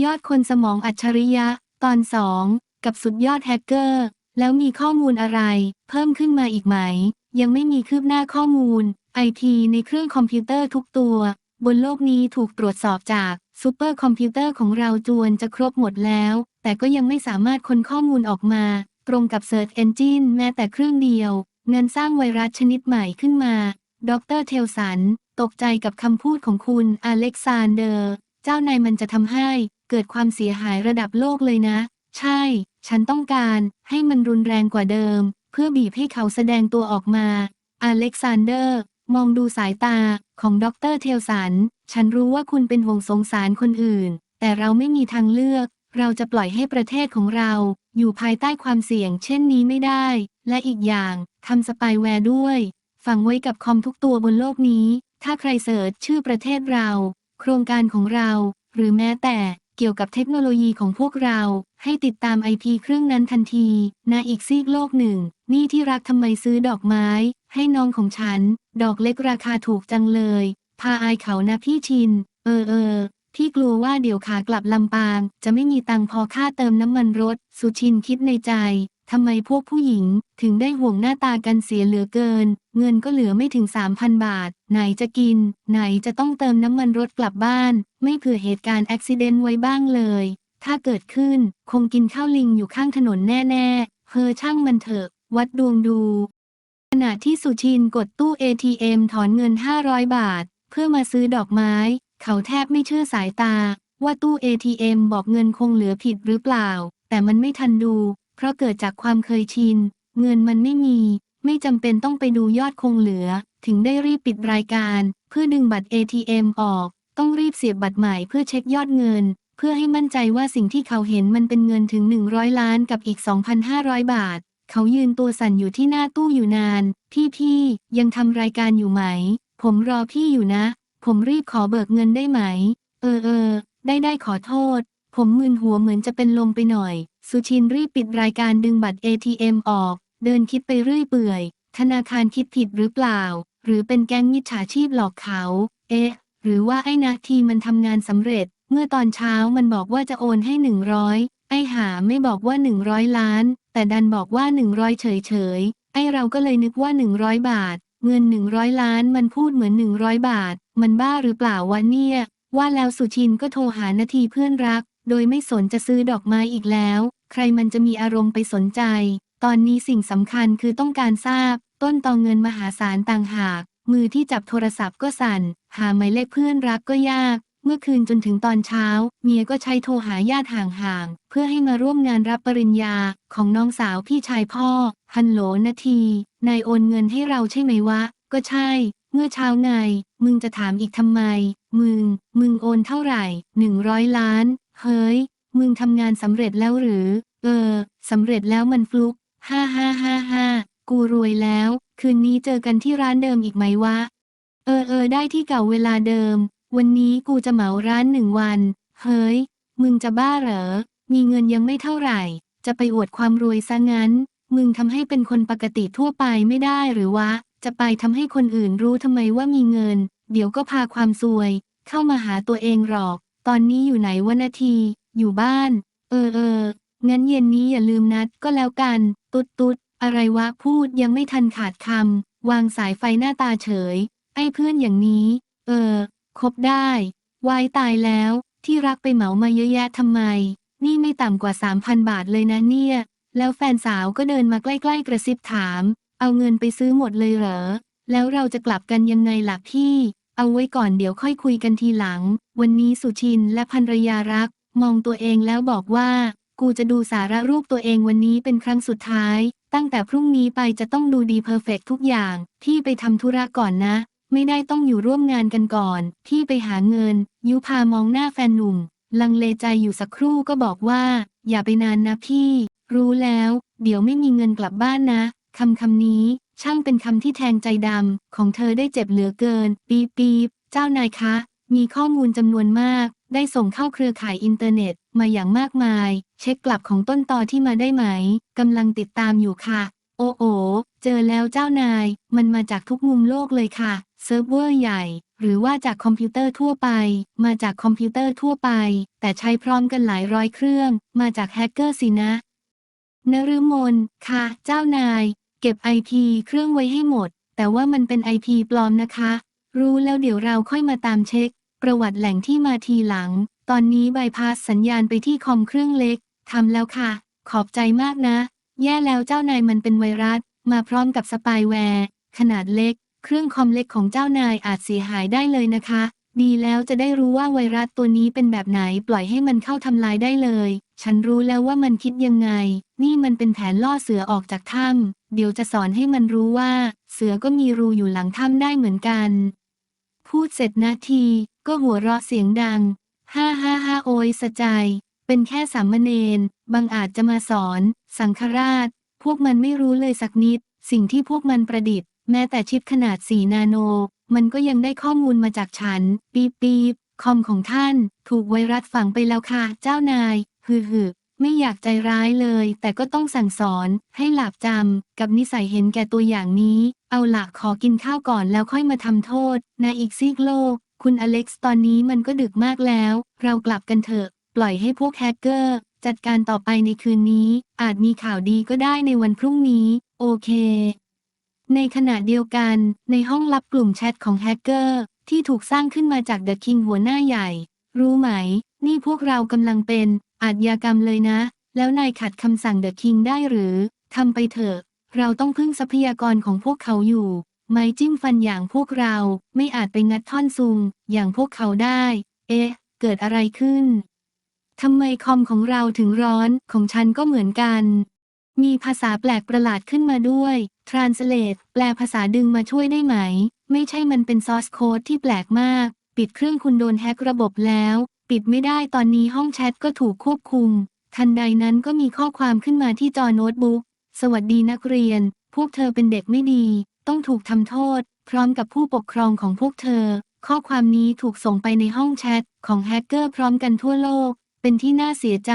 ยอดคนสมองอัจฉริยะ ตอนสองกับสุดยอดแฮกเกอร์ แล้วมีข้อมูลอะไร เพิ่มขึ้นมาอีกไหม ยังไม่มีคืบหน้าข้อมูลไอทีในเครื่องคอมพิวเตอร์ทุกตัว บนโลกนี้ถูกตรวจสอบจากซูเปอร์คอมพิวเตอร์ของเราจวนจะครบหมดแล้ว แต่ก็ยังไม่สามารถค้นข้อมูลออกมา ตรงกับ Search Engine แม้แต่เครื่องเดียวเงินสร้างไวรัสชนิดใหม่ขึ้นมา ดรเทลสัน ตกใจกับคำพูดของคุณอเล็กซานเดอร์ เจ้านายมันจะทำให้เกิดความเสียหายระดับโลกเลยนะ ใช่ ฉันต้องการให้มันรุนแรงกว่าเดิม เพื่อบีบให้เขาแสดงตัวออกมา อเล็กซานเดอร์ มองดูสายตาของดรเทลสัน ฉันรู้ว่าคุณเป็นห่วงสงสารคนอื่น แต่เราไม่มีทางเลือก เราจะปล่อยให้ประเทศของเรา อยู่ภายใต้ความเสี่ยง เช่นนี้ไม่ได้ และอีกอย่างทำสปายแวร์ด้วยฝังไว้กับคอมทุกตัวบนโลกนี้ ถ้าใครเสิร์ชชื่อประเทศเรา โครงการของเรา หรือแม้แต่ เกี่ยวกับเทคโนโลยีของพวกเรา ให้ติดตามไอพีเครื่องนั้นทันทีณอีกซีกโลกหนึ่ง นี่ที่รักทำไมซื้อดอกไม้ ให้น้องของฉัน ดอกเล็กราคาถูกจังเลย พาอายเขานะพี่ชิน เออเออพี่กลัวว่าเดี๋ยวขากลับลำปาง จะไม่มีตังพอค่าเติมน้ำมันรถ สุชินคิดในใจทำไมพวกผู้หญิง ถึงได้ห่วงหน้าตากันเสียเหลือเกิน เงินก็เหลือไม่ถึง 3,000 บาท ไหนจะกิน ไหนจะต้องเติมน้ำมันรถกลับบ้าน ไม่เผื่อเหตุการณ์อุบิเหตุไว้บ้างเลย ถ้าเกิดขึ้น คงกินข้าวลิงอยู่ข้างถนนแน่ๆเพอช่างมันเถอะ วัดดวงดู ขณะที่สุชินกดตู้ ATM ถอนเงิน 500 บาท เพื่อมาซื้อดอกไม้ เขาแทบไม่เชื่อสายตา ว่าตู้ ATM บอกเงินคงเหลือผิดหรือเปล่า แต่มันไม่ทันดู เพราะเกิดจากความเคยชิน เงินมันไม่มี ไม่จำเป็นต้องไปดูยอดคงเหลือ ถึงได้รีบปิดรายการ เพื่อดึงบัตร ATM ออก ต้องรีบเสียบบัตรใหม่เพื่อเช็คยอดเงิน เพื่อให้มั่นใจว่าสิ่งที่เขาเห็นมันเป็นเงินถึง 100 ล้านกับอีก 2,500 บาท เขายืนตัวสั่นอยู่ที่หน้าตู้อยู่นาน พี่พี่ยังทำรายการอยู่ไหม ผมรอพี่อยู่นะ ผมรีบขอเบิกเงินได้ไหม เออเออได้ได้ขอโทษ ผมมึนหัวเหมือนจะเป็นลมไปหน่อย สุชินรีบปิดรายการดึงบัตร ATM ออก เดินคิดไปเรื่อยเปื่อย ธนาคารคิดผิดหรือเปล่า หรือเป็นแก๊งมิจฉาชีพหลอกเขา เอ๊ะ หรือว่าไอ้นาทีมันทำงานสำเร็จ เมื่อตอนเช้ามันบอกว่าจะโอนให้หนึ่งร้อยไอ้หาไม่บอกว่าหนึ่งร้อยล้าน แต่ดันบอกว่าหนึ่งร้อยเฉยเฉยๆไอ้เราก็เลยนึกว่าหนึ่งร้อยบาท เงินหนึ่งร้อยล้านมันพูดเหมือนหนึ่งร้อยบาท มันบ้าหรือเปล่าวะเนี่ย ว่าแล้วสุชินก็โทรหานาทีเพื่อนรัก โดยไม่สนจะซื้อดอกไม้อีกแล้ว ใครมันจะมีอารมณ์ไปสนใจ ตอนนี้สิ่งสำคัญคือต้องการทราบ ต้นตอเงินมหาศาลต่างหาก มือที่จับโทรศัพท์ก็สั่น หาหมายเลขเพื่อนรักก็ยาก เมื่อคืนจนถึงตอนเช้า เมียก็ใช้โทรหาญาติห่างๆ เพื่อให้มาร่วมงานรับปริญญาของน้องสาวพี่ชายพ่อ ฮันโหลนาที นายโอนเงินให้เราใช่ไหมวะ ก็ใช่ เมื่อเช้าไง มึงจะถามอีกทำไม มึง มึงโอนเท่าไหร่หนึ่งร้อยล้าน เฮ้ย มึงทำงานสำเร็จแล้วหรือ เออ สำเร็จแล้วมันฟลุก ฮ่าฮ่าฮ่าฮ่ากูรวยแล้ว คืนนี้เจอกันที่ร้านเดิมอีกไหมวะ เออเออได้ที่เก่าเวลาเดิม วันนี้กูจะเหมาร้านหนึ่งวัน เฮ้ย มึงจะบ้าเหรอ มีเงินยังไม่เท่าไหร่ จะไปอวดความรวยซะงั้น มึงทำให้เป็นคนปกติทั่วไปไม่ได้หรือวะ จะไปทำให้คนอื่นรู้ทำไมว่ามีเงิน เดี๋ยวก็พาความซวย เข้ามาหาตัวเองหรอก ตอนนี้อยู่ไหนวะนาที อยู่บ้าน เออเอองั้นเย็นนี้อย่าลืมนัดก็แล้วกัน ตุ๊ดตุ๊ดอะไรวะพูดยังไม่ทันขาดคำวางสายไฟหน้าตาเฉย ไอ้เพื่อนอย่างนี้ เออ คบได้ วายตายแล้ว ที่รักไปเหมามาเยอะแยะทำไม นี่ไม่ต่ำกว่า3,000บาทเลยนะเนี่ย แล้วแฟนสาวก็เดินมาใกล้ๆกระซิบถาม เอาเงินไปซื้อหมดเลยเหรอ แล้วเราจะกลับกันยังไงล่ะพี่ เอาไว้ก่อนเดี๋ยวค่อยคุยกันทีหลัง วันนี้สุชินและภรรยารัก มองตัวเองแล้วบอกว่า กูจะดูสาระรูปตัวเองวันนี้เป็นครั้งสุดท้าย ตั้งแต่พรุ่งนี้ไปจะต้องดูดีเพอร์เฟกทุกอย่าง พี่ไปทำธุระก่อนนะ ไม่ได้ต้องอยู่ร่วมงานกันก่อน พี่ไปหาเงิน ยุพามองหน้าแฟนหนุ่ม ลังเลใจอยู่สักครู่ก็บอกว่า อย่าไปนานนะพี่ รู้แล้ว เดี๋ยวไม่มีเงินกลับบ้านนะคำคำนี้ช่างเป็นคำที่แทงใจดำของเธอได้เจ็บเหลือเกิน ปีปีบเจ้านายคะ มีข้อมูลจำนวนมาก ได้ส่งเข้าเครือข่ายอินเทอร์เน็ตมาอย่างมากมาย เช็คกลับของต้นตอที่มาได้ไหมกำลังติดตามอยู่ค่ะ โอ้โอ เจอแล้วเจ้านาย มันมาจากทุกมุมโลกเลยค่ะ เซิร์ฟเวอร์ใหญ่ หรือว่าจากคอมพิวเตอร์ทั่วไป มาจากคอมพิวเตอร์ทั่วไป แต่ใช้พร้อมกันหลายร้อยเครื่อง มาจากแฮกเกอร์สินะนฤมลค่ะ เจ้านาย เก็บไอพีเครื่องไว้ให้หมด แต่ว่ามันเป็นไอพีปลอมนะคะ รู้แล้วเดี๋ยวเราค่อยมาตามเช็ค ประวัติแหล่งที่มาทีหลัง ตอนนี้บายพาสสัญญาณไปที่คอมเครื่องเล็กทำแล้วค่ะ ขอบใจมากนะ แย่แล้วเจ้านายมันเป็นไวรัส มาพร้อมกับสปายแวร์ ขนาดเล็ก เครื่องคอมเล็กของเจ้านายอาจเสียหายได้เลยนะคะ ดีแล้วจะได้รู้ว่าไวรัสตัวนี้เป็นแบบไหนปล่อยให้มันเข้าทำลายได้เลย ฉันรู้แล้วว่ามันคิดยังไง นี่มันเป็นแผนล่อเสือออกจากถ้ำเดี๋ยวจะสอนให้มันรู้ว่า เสือก็มีรูอยู่หลังถ้ำได้เหมือนกัน พูดเสร็จนาที ก็หัวเราะเสียงดังฮ่าฮ่าฮ่าโอยสะใจ เป็นแค่สามเณรบางอาจจะมาสอน สังฆราช พวกมันไม่รู้เลยสักนิด สิ่งที่พวกมันประดิษฐ์ แม้แต่ชิปขนาด 4 นาโน มันก็ยังได้ข้อมูลมาจากฉัน ปีบปีคอมของท่าน ถูกไวรัสฝังไปแล้วค่ะ เจ้านาย ฮือฮือไม่อยากใจร้ายเลย แต่ก็ต้องสั่งสอนให้หลาบจำ กับนิสัยเห็นแก่ตัวอย่างนี้ เอาละขอกินข้าวก่อนแล้วค่อยมาทำโทษนะอีกซีกโลก คุณอเล็กซ์ตอนนี้มันก็ดึกมากแล้ว เรากลับกันเถอะ ปล่อยให้พวกแฮกเกอร์ จัดการต่อไปในคืนนี้ อาจมีข่าวดีก็ได้ในวันพรุ่งนี้ โอเค ในขณะเดียวกัน ในห้องลับกลุ่มแชทของแฮกเกอร์ ที่ถูกสร้างขึ้นมาจากเดอะคิงหัวหน้าใหญ่ รู้ไหม นี่พวกเรากำลังเป็นอาชญากรรมเลยนะ แล้วนายขัดคำสั่งเดอะคิงได้หรือทำไปเถอะ เราต้องพึ่งทรัพยากรของพวกเขาอยู่ ไม้จิ้มฟันอย่างพวกเราไม่อาจไปงัดท่อนซุงอย่างพวกเขาได้ เอ๊ะ เกิดอะไรขึ้น ทำไมคอมของเราถึงร้อน ของฉันก็เหมือนกัน มีภาษาแปลกประหลาดขึ้นมาด้วย Translate แปลภาษาดึงมาช่วยได้ไหม ไม่ใช่มันเป็นซอสโค้ดที่แปลกมาก ปิดเครื่องคุณโดนแฮกระบบแล้ว ปิดไม่ได้ตอนนี้ห้องแชทก็ถูกควบคุม ทันใดนั้นก็มีข้อความขึ้นมาที่จอโน้ตบุ๊ก สวัสดีนักเรียน พวกเธอเป็นเด็กไม่ดี ต้องถูกทำโทษ พร้อมกับผู้ปกครองของพวกเธอ ข้อความนี้ถูกส่งไปในห้องแชทของแฮกเกอร์พร้อมกันทั่วโลก เป็นที่น่าเสียใจ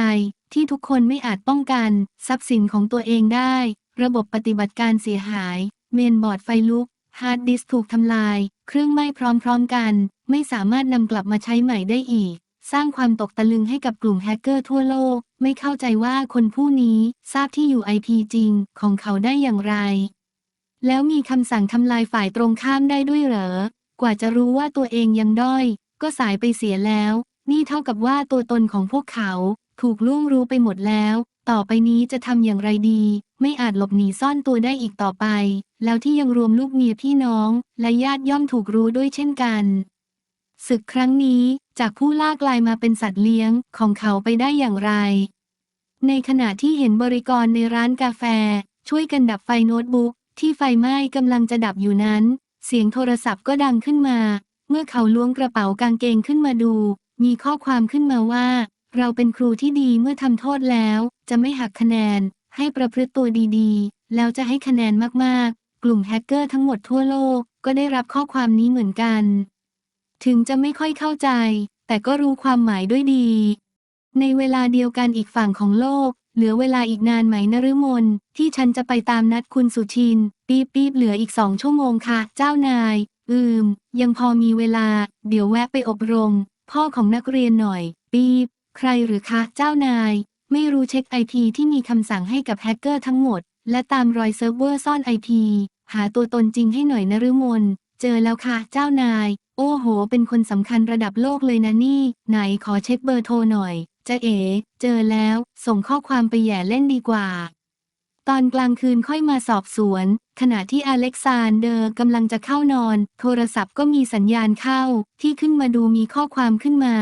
ที่ทุกคนไม่อาจป้องกัน ทรัพย์สินของตัวเองได้ ระบบปฏิบัติการเสียหาย เมนบอร์ดไฟลุก ฮาร์ดดิสก์ถูกทำลาย เครื่องไหม้พร้อมๆกัน ไม่สามารถนำกลับมาใช้ใหม่ได้อีก สร้างความตกตะลึงให้กับกลุ่มแฮกเกอร์ทั่วโลก ไม่เข้าใจว่าคนผู้นี้ทราบที่อยู่ IP จริงของเขาได้อย่างไร แล้วมีคำสั่งทำลายฝ่ายตรงข้ามได้ด้วยเหรอ กว่าจะรู้ว่าตัวเองยังด้อย ก็สายไปเสียแล้ว นี่เท่ากับว่าตัวตนของพวกเขาถูกล่วงรู้ไปหมดแล้ว ต่อไปนี้จะทำอย่างไรดี ไม่อาจหลบหนีซ่อนตัวได้อีกต่อไป แล้วที่ยังรวมลูกเมียพี่น้อง และญาติย่อมถูกรู้ด้วยเช่นกันศึกครั้งนี้จากผู้ล่ากลายมาเป็นสัตว์เลี้ยงของเขาไปได้อย่างไร ในขณะที่เห็นบริกรในร้านกาแฟ ช่วยกันดับไฟโน้ตบุ๊กที่ไฟไหม้กำลังจะดับอยู่นั้น เสียงโทรศัพท์ก็ดังขึ้นมา เมื่อเขาล้วงกระเป๋ากางเกงขึ้นมาดู มีข้อความขึ้นมาว่า เราเป็นครูที่ดีเมื่อทำโทษแล้ว จะไม่หักคะแนน ให้ประพฤติตัวดีๆ แล้วจะให้คะแนนมากๆ กลุ่มแฮกเกอร์ทั้งหมดทั่วโลกก็ได้รับข้อความนี้เหมือนกัน ถึงจะไม่ค่อยเข้าใจ แต่ก็รู้ความหมายด้วยดี ในเวลาเดียวกันอีกฝั่งของโลก เหลือเวลาอีกนานไหมนฤมลที่ฉันจะไปตามนัดคุณสุชิน ปีบปีบเหลืออีกสองชั่วโมงค่ะ เจ้านาย อืม ยังพอมีเวลา เดี๋ยวแวะไปอบรม พ่อของนักเรียนหน่อย ปีบ ใครหรือคะ เจ้านาย ไม่รู้เช็คไอพีที่มีคำสั่งให้กับแฮกเกอร์ทั้งหมด และตามรอยเซิร์ฟเวอร์ซ่อนไอพีหาตัวตนจริงให้หน่อยนฤมลเจอแล้วค่ะ เจ้านาย โอ้โห เป็นคนสำคัญระดับโลกเลยนะนี่ ไหนขอเช็คเบอร์โทรหน่อย จะเอ๋ เจอแล้ว ส่งข้อความไปแย่เล่นดีกว่า ตอนกลางคืนค่อยมาสอบสวน ขณะที่อเล็กซานเดอร์กำลังจะเข้านอน โทรศัพท์ก็มีสัญญาณเข้า ที่ขึ้นมาดูมีข้อความขึ้นมา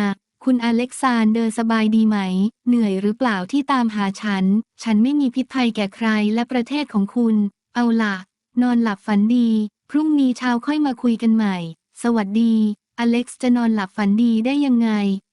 คุณอเล็กซานเดอร์สบายดีไหม เหนื่อยหรือเปล่าที่ตามหาฉัน ฉันไม่มีพิษภัยแก่ใครและประเทศของคุณ เอาล่ะนอนหลับฝันดี พรุ่งนี้เช้าค่อยมาคุยกันใหม่ สวัสดี อเล็กซ์จะนอนหลับฝันดีได้ยังไง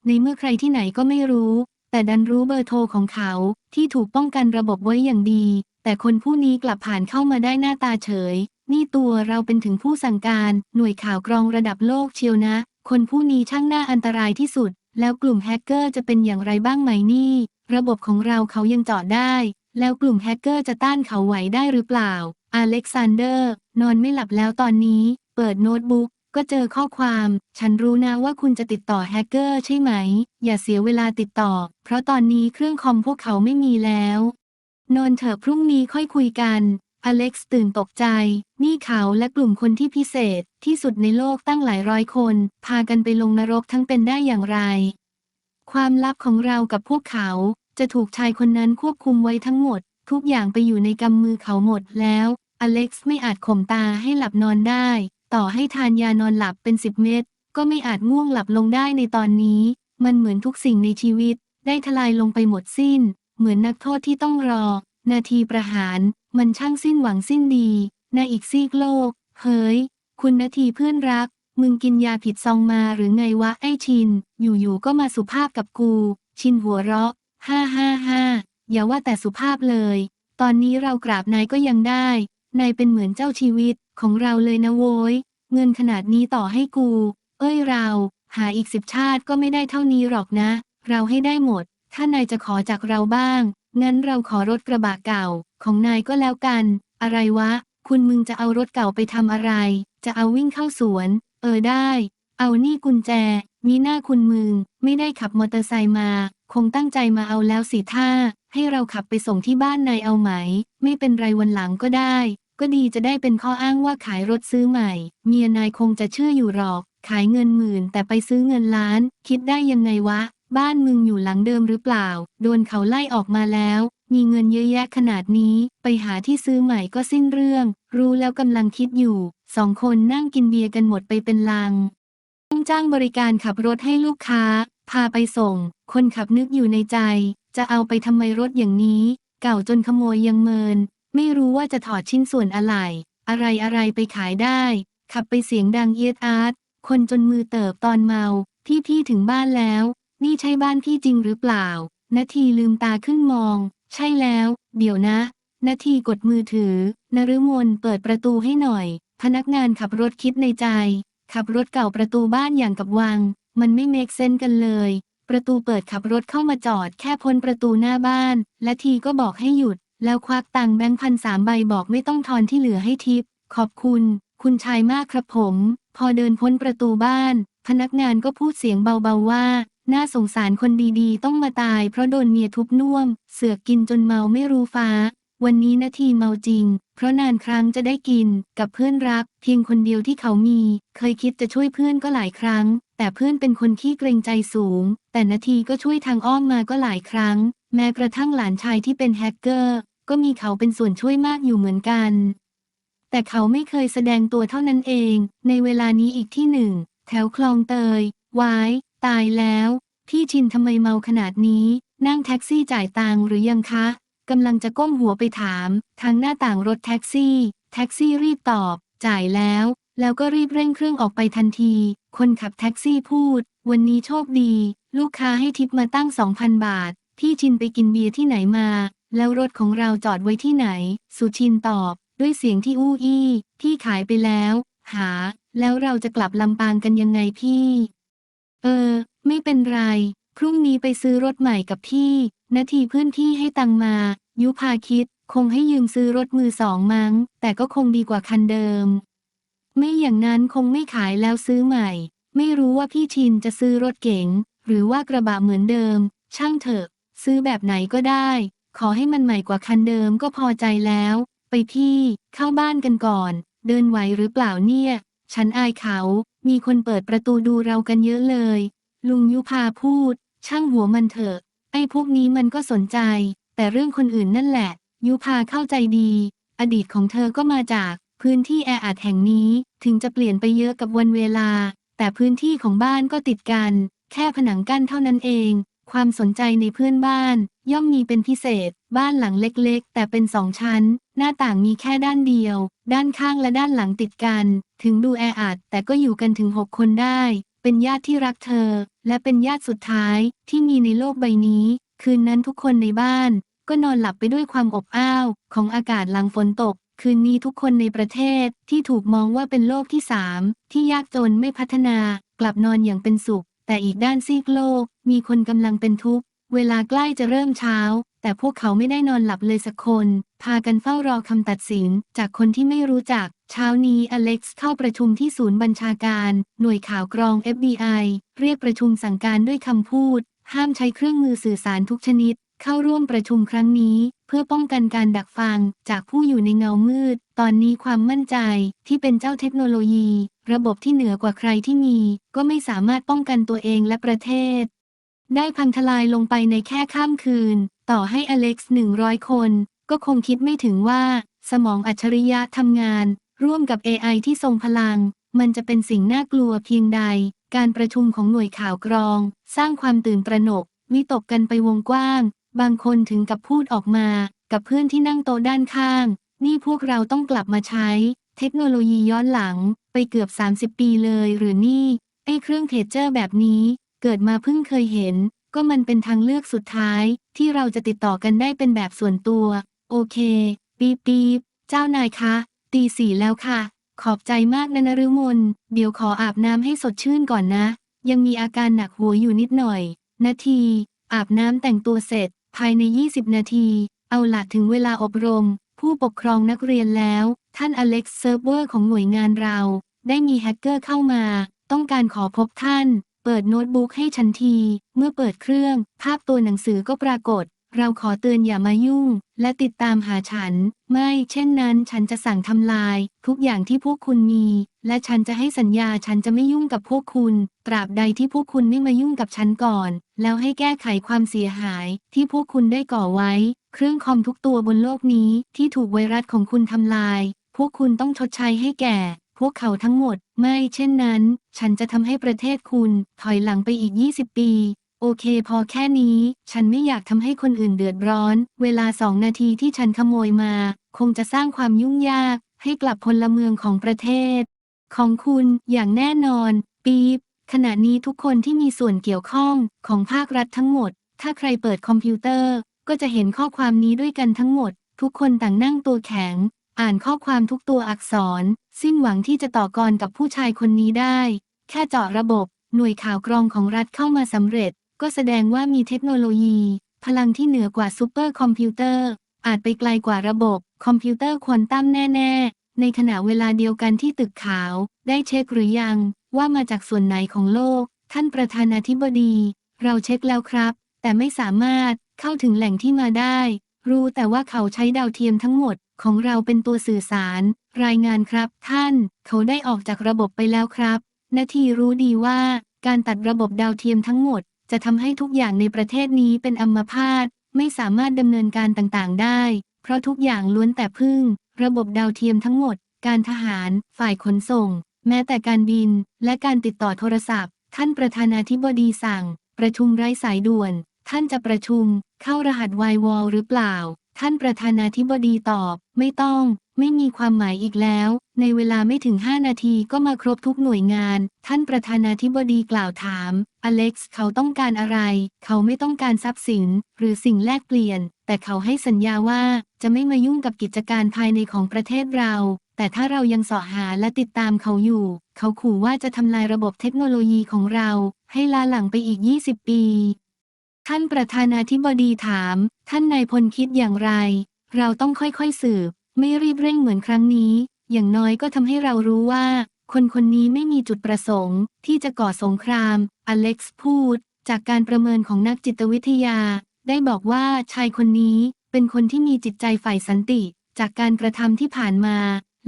ในเมื่อใครที่ไหนก็ไม่รู้ แต่ดันรู้เบอร์โทรของเขาที่ถูกป้องกันระบบไว้อย่างดี แต่คนผู้นี้กลับผ่านเข้ามาได้หน้าตาเฉย นี่ตัวเราเป็นถึงผู้สั่งการ หน่วยข่าวกรองระดับโลกเชียวนะ คนผู้นี้ช่างน่าอันตรายที่สุด แล้วกลุ่มแฮกเกอร์จะเป็นอย่างไรบ้างไหมนี่ ระบบของเราเขายังจาะได้ แล้วกลุ่มแฮกเกอร์จะต้านเขาไหวได้หรือเปล่า อเล็กซานเดอร์ นอนไม่หลับแล้วตอนนี้ เปิดโน้ตบุ๊กก็เจอข้อความ ฉันรู้นะว่าคุณจะติดต่อแฮกเกอร์ใช่ไหม อย่าเสียเวลาติดต่อ เพราะตอนนี้เครื่องคอมพวกเขาไม่มีแล้ว นอนเถอะพรุ่งนี้ค่อยคุยกัน อเล็กซ์ตื่นตกใจ นี่เขาและกลุ่มคนที่พิเศษที่สุดในโลกตั้งหลายร้อยคน พากันไปลงนรกทั้งเป็นได้อย่างไร ความลับของเรากับพวกเขา จะถูกชายคนนั้นควบคุมไว้ทั้งหมด ทุกอย่างไปอยู่ในกำมือเขาหมดแล้ว อเล็กซ์ไม่อาจข่มตาให้หลับนอนได้ ต่อให้ทานยานอนหลับเป็นสิบเม็ดก็ไม่อาจง่วงหลับลงได้ในตอนนี้ มันเหมือนทุกสิ่งในชีวิต ได้ทลายลงไปหมดสิ้น เหมือนนักโทษที่ต้องรอ นาทีประหาร มันช่างสิ้นหวังสิ้นดีในอีกซีกโลก เฮ้ย คุณนาทีเพื่อนรัก มึงกินยาผิดซองมาหรือไงวะไอชิน อยู่ๆก็มาสุภาพกับกู ชินหัวเราะ ฮ่าฮ่าฮ่าอย่าว่าแต่สุภาพเลย ตอนนี้เรากราบนายก็ยังได้ นายเป็นเหมือนเจ้าชีวิตของเราเลยนะโว้ย เงินขนาดนี้ต่อให้กู เอ้ยเรา หาอีกสิบชาติก็ไม่ได้เท่านี้หรอกนะ เราให้ได้หมด ถ้านายจะขอจากเราบ้าง งั้นเราขอรถกระบะเก่า ของนายก็แล้วกัน อะไรวะ คุณมึงจะเอารถเก่าไปทำอะไร จะเอาวิ่งเข้าสวน เออได้ เอานี่กุญแจ มีหน้าคุณมึง ไม่ได้ขับมอเตอร์ไซค์มา คงตั้งใจมาเอาแล้วสิท่า ให้เราขับไปส่งที่บ้านนายเอาไหม ไม่เป็นไรวันหลังก็ได้ ก็ดีจะได้เป็นข้ออ้างว่าขายรถซื้อใหม่ เมียนายคงจะเชื่ออยู่หรอก ขายเงินหมื่นแต่ไปซื้อเงินล้าน คิดได้ยังไงวะ บ้านมึงอยู่หลังเดิมหรือเปล่า โดนเขาไล่ออกมาแล้ว มีเงินเยอะแยะขนาดนี้ ไปหาที่ซื้อใหม่ก็สิ้นเรื่อง รู้แล้วกำลังคิดอยู่ สองคนนั่งกินเบียร์กันหมดไปเป็นลัง ต้องจ้างบริการขับรถให้ลูกค้า พาไปส่ง คนขับนึกอยู่ในใจ จะเอาไปทำไมรถอย่างนี้ เก่าจนขโมยยังเมิน ไม่รู้ว่าจะถอดชิ้นส่วนอะไร อะไรอะไรไปขายได้ ขับไปเสียงดังเอียดอาร์ตคนจนมือเติบตอนเมา พี่พี่ถึงบ้านแล้ว นี่ใช่บ้านพี่จริงหรือเปล่า นาทีลืมตาขึ้นมอง ใช่แล้ว เดี๋ยวนะ นาทีกดมือถือ นฤมลเปิดประตูให้หน่อย พนักงานขับรถคิดในใจ ขับรถเก่าประตูบ้านอย่างกับวัง มันไม่เมกเซนกันเลย ประตูเปิดขับรถเข้ามาจอดแค่พ้นประตูหน้าบ้าน และทีก็บอกให้หยุด แล้วควักตังแบงค์พันสามใบบอกไม่ต้องทอนที่เหลือให้ทิป ขอบคุณ คุณชายมากครับผม พอเดินพ้นประตูบ้าน พนักงานก็พูดเสียงเบาๆว่า น่าสงสารคนดีๆ ต้องมาตายเพราะโดนเมียทุบน่วม เสือกกินจนเมาไม่รู้ฟ้า วันนี้นาทีเมาจริง เพราะนานครั้งจะได้กิน กับเพื่อนรัก เพียงคนเดียวที่เขามี เคยคิดจะช่วยเพื่อนก็หลายครั้ง แต่เพื่อนเป็นคนขี้เกรงใจสูง แต่นาทีก็ช่วยทางอ้อมมาก็หลายครั้ง แม้กระทั่งหลานชายที่เป็นแฮกเกอร์ ก็มีเขาเป็นส่วนช่วยมากอยู่เหมือนกัน แต่เขาไม่เคยแสดงตัวเท่านั้นเอง ในเวลานี้อีกที่หนึ่งแถวคลองเตย ไวาย ตายแล้ว พี่ชินทำไมเมาขนาดนี้ นั่งแท็กซี่จ่ายตังหรือยังคะกำลังจะก้มหัวไปถาม ทางหน้าต่างรถแท็กซี่ แท็กซี่รีบตอบ จ่ายแล้ว แล้วก็รีบเร่งเครื่องออกไปทันที คนขับแท็กซี่พูด วันนี้โชคดี ลูกค้าให้ทิปมาตั้ง 2,000 บาท พี่ชินไปกินเบียร์ที่ไหนมา แล้วรถของเราจอดไว้ที่ไหน สุชินตอบ ด้วยเสียงที่อู้อี้พี่ขายไปแล้ว หา แล้วเราจะกลับลำปางกันยังไงพี่ เออ ไม่เป็นไร พรุ่งนี้ไปซื้อรถใหม่กับพี่นาทีเพื่อนพี่ให้ตังมา ยุพาคิด คงให้ยืมซื้อรถมือสองมั้ง แต่ก็คงดีกว่าคันเดิม ไม่อย่างนั้นคงไม่ขายแล้วซื้อใหม่ ไม่รู้ว่าพี่ชินจะซื้อรถเก๋ง หรือว่ากระบะเหมือนเดิม ช่างเถอะ ซื้อแบบไหนก็ได้ ขอให้มันใหม่กว่าคันเดิมก็พอใจแล้ว ไปพี่ เข้าบ้านกันก่อน เดินไหวหรือเปล่าเนี่ย ฉันอายเขา มีคนเปิดประตูดูเรากันเยอะเลย ลุงยุพาพูด ช่างหัวมันเถอะ ไอ้พวกนี้มันก็สนใจ แต่เรื่องคนอื่นนั่นแหละ ยุพาเข้าใจดี อดีตของเธอก็มาจากพื้นที่แออัดแห่งนี้ ถึงจะเปลี่ยนไปเยอะกับวันเวลา แต่พื้นที่ของบ้านก็ติดกัน แค่ผนังกั้นเท่านั้นเอง ความสนใจในเพื่อนบ้าน ย่อมมีเป็นพิเศษ บ้านหลังเล็กๆ แต่เป็นสองชั้น หน้าต่างมีแค่ด้านเดียว ด้านข้างและด้านหลังติดกัน ถึงดูแออัดแต่ก็อยู่กันถึงหกคนได้ เป็นญาติที่รักเธอ และเป็นญาติสุดท้ายที่มีในโลกใบนี้ คืนนั้นทุกคนในบ้าน ก็นอนหลับไปด้วยความอบอ้าว ของอากาศหลังฝนตก คืนนี้ทุกคนในประเทศที่ถูกมองว่าเป็นโลกที่สามที่ยากจนไม่พัฒนา กลับนอนอย่างเป็นสุข แต่อีกด้านซีกโลก มีคนกำลังเป็นทุกข์ เวลาใกล้จะเริ่มเช้า แต่พวกเขาไม่ได้นอนหลับเลยสักคน พากันเฝ้ารอคำตัดสิน จากคนที่ไม่รู้จัก เช้านี้อเล็กซ์เข้าประชุมที่ศูนย์บัญชาการ หน่วยข่าวกรอง FBI เรียกประชุมสั่งการด้วยคำพูด ห้ามใช้เครื่องมือสื่อสารทุกชนิด เข้าร่วมประชุมครั้งนี้ พื่อป้องกันการดักฟังจากผู้อยู่ในเงามืด ตอนนี้ความมั่นใจที่เป็นเจ้าเทคโนโลยี ระบบที่เหนือกว่าใครที่มี ก็ไม่สามารถป้องกันตัวเองและประเทศ ได้พังทลายลงไปในแค่ข้ามคืน ต่อให้อเล็กซ์หนึ่งร้อยคน ก็คงคิดไม่ถึงว่า สมองอัจฉริยะทำงาน ร่วมกับ AI ที่ทรงพลัง มันจะเป็นสิ่งน่ากลัวเพียงใด การประชุมของหน่วยข่าวกรอง สร้างความตื่นตระหนกวิตกกันไปวงกว้าง บางคนถึงกับพูดออกมา กับเพื่อนที่นั่งโต๊ะด้านข้าง นี่พวกเราต้องกลับมาใช้ เทคโนโลยีย้อนหลัง ไปเกือบ 30 ปีเลยหรือนี่ ไอ้เครื่องเพจเจอร์แบบนี้ เกิดมาเพิ่งเคยเห็น ก็มันเป็นทางเลือกสุดท้าย ที่เราจะติดต่อกันได้เป็นแบบส่วนตัว โอเค ปี๊ปีเจ้านายคะ ตีสี่แล้วค่ะ ขอบใจมากนะนฤมลเดี๋ยวขออาบน้ำให้สดชื่นก่อนนะ ยังมีอาการหนักหัวอยู่นิดหน่อย นาทีอาบน้ำแต่งตัวเสร็จ ภายใน 20 นาที เอาละถึงเวลาอบรม ผู้ปกครองนักเรียนแล้ว ท่านอเล็กซ์เซิร์ฟเวอร์ของหน่วยงานเรา ได้มีแฮกเกอร์เข้ามา ต้องการขอพบท่าน เปิดโน้ตบุ๊กให้ฉันที เมื่อเปิดเครื่อง ภาพตัวหนังสือก็ปรากฏ เราขอเตือนอย่ามายุ่ง และติดตามหาฉัน ไม่เช่นนั้นฉันจะสั่งทำลาย ทุกอย่างที่พวกคุณมี และฉันจะให้สัญญาฉันจะไม่ยุ่งกับพวกคุณ ตราบใดที่พวกคุณไม่มายุ่งกับฉันก่อน แล้วให้แก้ไขความเสียหายที่พวกคุณได้ก่อไว้ เครื่องคอมทุกตัวบนโลกนี้ที่ถูกไวรัสของคุณทำลาย พวกคุณต้องชดใช้ให้แก่ พวกเขาทั้งหมด ไม่เช่นนั้น ฉันจะทำให้ประเทศคุณ ถอยหลังไปอีก 20 ปี โอเคพอแค่นี้ ฉันไม่อยากทำให้คนอื่นเดือดร้อน เวลาสองนาทีที่ฉันขโมยมา คงจะสร้างความยุ่งยาก ให้กลับพลเมืองของประเทศ ของคุณอย่างแน่นอน ปี๊บขณะนี้ทุกคนที่มีส่วนเกี่ยวข้องของภาครัฐทั้งหมด ถ้าใครเปิดคอมพิวเตอร์ ก็จะเห็นข้อความนี้ด้วยกันทั้งหมด ทุกคนต่างนั่งตัวแข็ง อ่านข้อความทุกตัวอักษร สิ้นหวังที่จะต่อกรกับผู้ชายคนนี้ได้ แค่เจาะระบบ หน่วยข่าวกรองของรัฐเข้ามาสำเร็จ ก็แสดงว่ามีเทคโนโลยี พลังที่เหนือกว่าซูเปอร์คอมพิวเตอร์ อาจไปไกลกว่าระบบ คอมพิวเตอร์ควอนตัมแน่ ๆ ในขณะเวลาเดียวกันที่ตึกขาว ได้เช็คหรือยัง ว่ามาจากส่วนไหนของโลก ท่านประธานาธิบดี เราเช็คแล้วครับ แต่ไม่สามารถเข้าถึงแหล่งที่มาได้ รู้แต่ว่าเขาใช้ดาวเทียมทั้งหมดของเราเป็นตัวสื่อสาร รายงานครับ ท่าน เขาได้ออกจากระบบไปแล้วครับ นาทีรู้ดีว่าการตัดระบบดาวเทียมทั้งหมด จะทำให้ทุกอย่างในประเทศนี้เป็นอัมพาตไม่สามารถดำเนินการต่างๆ ได้ เพราะทุกอย่างล้วนแต่พึ่ง ระบบดาวเทียมทั้งหมด การทหาร ฝ่ายขนส่ง แม้แต่การบิน และการติดต่อโทรศัพท์ ท่านประธานาธิบดีสั่ง ประชุมไร้สายด่วน ท่านจะประชุม เข้ารหัสวายวอลหรือเปล่า ท่านประธานาธิบดีตอบ ไม่ต้อง ไม่มีความหมายอีกแล้ว ในเวลาไม่ถึง 5 นาทีก็มาครบทุกหน่วยงาน ท่านประธานาธิบดีกล่าวถาม อเล็กซ์เขาต้องการอะไร เขาไม่ต้องการทรัพย์สิน หรือสิ่งแลกเปลี่ยน แต่เขาให้สัญญาว่าจะไม่มายุ่งกับกิจการภายในของประเทศเรา แต่ถ้าเรายังเสาะหาและติดตามเขาอยู่ เขาขู่ว่าจะทำลายระบบเทคโนโลยีของเรา ให้ล้าหลังไปอีก 20 ปี ท่านประธานาธิบดีถาม ท่านนายพลคิดอย่างไร เราต้องค่อยๆสืบ ไม่รีบเร่งเหมือนครั้งนี้ อย่างน้อยก็ทำให้เรารู้ว่าคนคนนี้ไม่มีจุดประสงค์ที่จะก่อสงคราม อเล็กซ์พูด จากการประเมินของนักจิตวิทยา ได้บอกว่าชายคนนี้เป็นคนที่มีจิตใจใฝ่สันติ จากการกระทำที่ผ่านมา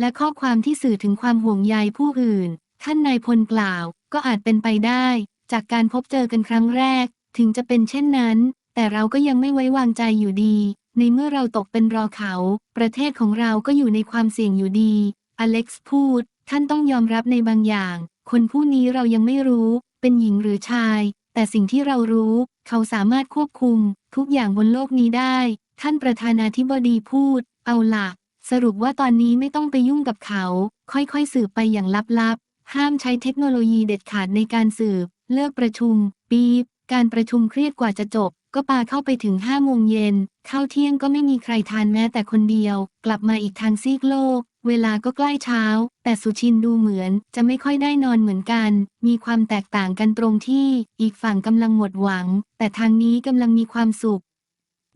และข้อความที่สื่อถึงความห่วงใยผู้อื่น ท่านนายพลกล่าว ก็อาจเป็นไปได้ จากการพบเจอกันครั้งแรก ถึงจะเป็นเช่นนั้น แต่เราก็ยังไม่ไว้วางใจอยู่ดี ในเมื่อเราตกเป็นรอเขา ประเทศของเราก็อยู่ในความเสี่ยงอยู่ดี อเล็กซ์พูด ท่านต้องยอมรับในบางอย่าง คนผู้นี้เรายังไม่รู้ เป็นหญิงหรือชาย แต่สิ่งที่เรารู้ เขาสามารถควบคุม ทุกอย่างบนโลกนี้ได้ ท่านประธานาธิบดีพูด เอาล่ะสรุปว่าตอนนี้ไม่ต้องไปยุ่งกับเขา ค่อยๆ สืบไปอย่างลับๆ ห้ามใช้เทคโนโลยีเด็ดขาดในการสืบ เลิกประชุม ปีบ การประชุมเครียดกว่าจะจบ ก็ปาเข้าไปถึงห้าโมงเย็นข้าวเที่ยงก็ไม่มีใครทานแม้แต่คนเดียว กลับมาอีกทางซีกโลก เวลาก็ใกล้เช้า แต่สุชินดูเหมือนจะไม่ค่อยได้นอนเหมือนกัน มีความแตกต่างกันตรงที่อีกฝั่งกำลังหมดหวัง แต่ทางนี้กำลังมีความสุข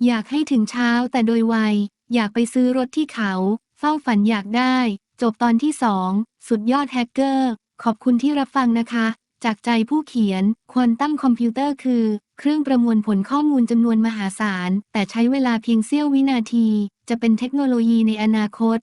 อยากให้ถึงเช้าแต่โดยไว อยากไปซื้อรถที่เขา เฝ้าฝันอยากได้ จบตอนที่สองสุดยอดแฮกเกอร์ ขอบคุณที่รับฟังนะคะ จากใจผู้เขียน ควอนตัมคอมพิวเตอร์คือ เครื่องประมวลผลข้อมูลจำนวนมหาศาล แต่ใช้เวลาเพียงเสี้ยววินาที จะเป็นเทคโนโลยีในอนาคต